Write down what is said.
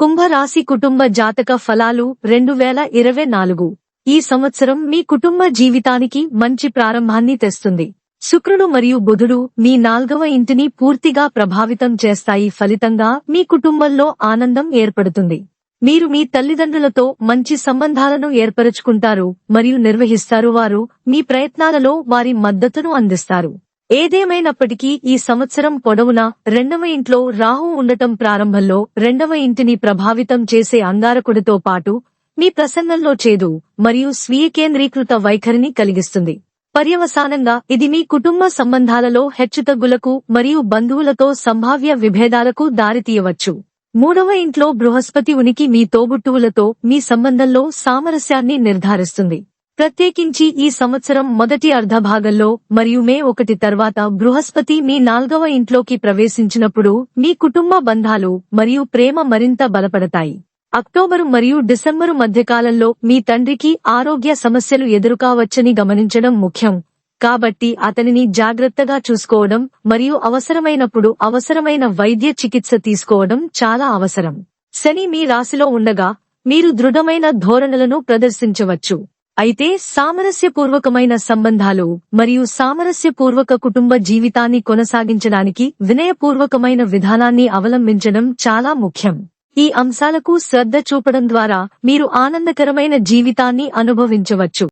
కుంభరాశి కుటుంబ జాతక ఫలాలు రెండు వేల ఇరవై నాలుగు. ఈ సంవత్సరం మీ కుటుంబ జీవితానికి మంచి ప్రారంభాన్ని తెస్తుంది. శుక్రుడు మరియు బుధుడు మీ నాల్గవ ఇంటిని పూర్తిగా ప్రభావితం చేస్తాయి. ఫలితంగా మీ కుటుంబంలో ఆనందం ఏర్పడుతుంది. మీరు మీ తల్లిదండ్రులతో మంచి సంబంధాలను ఏర్పరచుకుంటారు మరియు నిర్వహిస్తారు. వారు మీ ప్రయత్నాలలో వారి మద్దతును అందిస్తారు. ఏదేమైనప్పటికీ ఈ సంవత్సరం పొడవునా రెండవ ఇంట్లో రాహు ఉండటం ప్రారంభంలో రెండవ ఇంటిని ప్రభావితం చేసే అంగారకుడితో పాటు మీ ప్రసన్నంలో చేదు మరియు స్వీయ కేంద్రీకృత వైఖరిని కలిగిస్తుంది. పర్యవసానంగా ఇది మీ కుటుంబ సంబంధాలలో హెచ్చుతగ్గులకు మరియు బంధువులతో సంభావ్య విభేదాలకు దారితీయవచ్చు. మూడవ ఇంట్లో బృహస్పతి ఉనికి మీ తోబుట్టువులతో మీ సంబంధంలో సామరస్యాన్ని నిర్ధారిస్తుంది. ప్రత్యేకించి ఈ సంవత్సరం మొదటి అర్ధభాగంలో మరియు మే ఒకటి తర్వాత బృహస్పతి మీ నాల్గవ ఇంట్లోకి ప్రవేశించినప్పుడు మీ కుటుంబ బంధాలు మరియు ప్రేమ మరింత బలపడతాయి. అక్టోబరు మరియు డిసెంబరు మధ్యకాలంలో మీ తండ్రికి ఆరోగ్య సమస్యలు ఎదురుకావచ్చని గమనించడం ముఖ్యం. కాబట్టి అతనిని జాగ్రత్తగా చూసుకోవడం మరియు అవసరమైనప్పుడు అవసరమైన వైద్య చికిత్స తీసుకోవడం చాలా అవసరం. శని మీ రాశిలో ఉండగా మీరు దృఢమైన ధోరణులను ప్రదర్శించవచ్చు. అయితే సామరస్యపూర్వకమైన సంబంధాలు మరియు సామరస్యపూర్వక కుటుంబ జీవితాన్ని కొనసాగించడానికి వినయపూర్వకమైన విధానాన్ని అవలంబించడం చాలా ముఖ్యం. ఈ అంశాలకు శ్రద్ధ చూపడం ద్వారా మీరు ఆనందకరమైన జీవితాన్ని అనుభవించవచ్చు.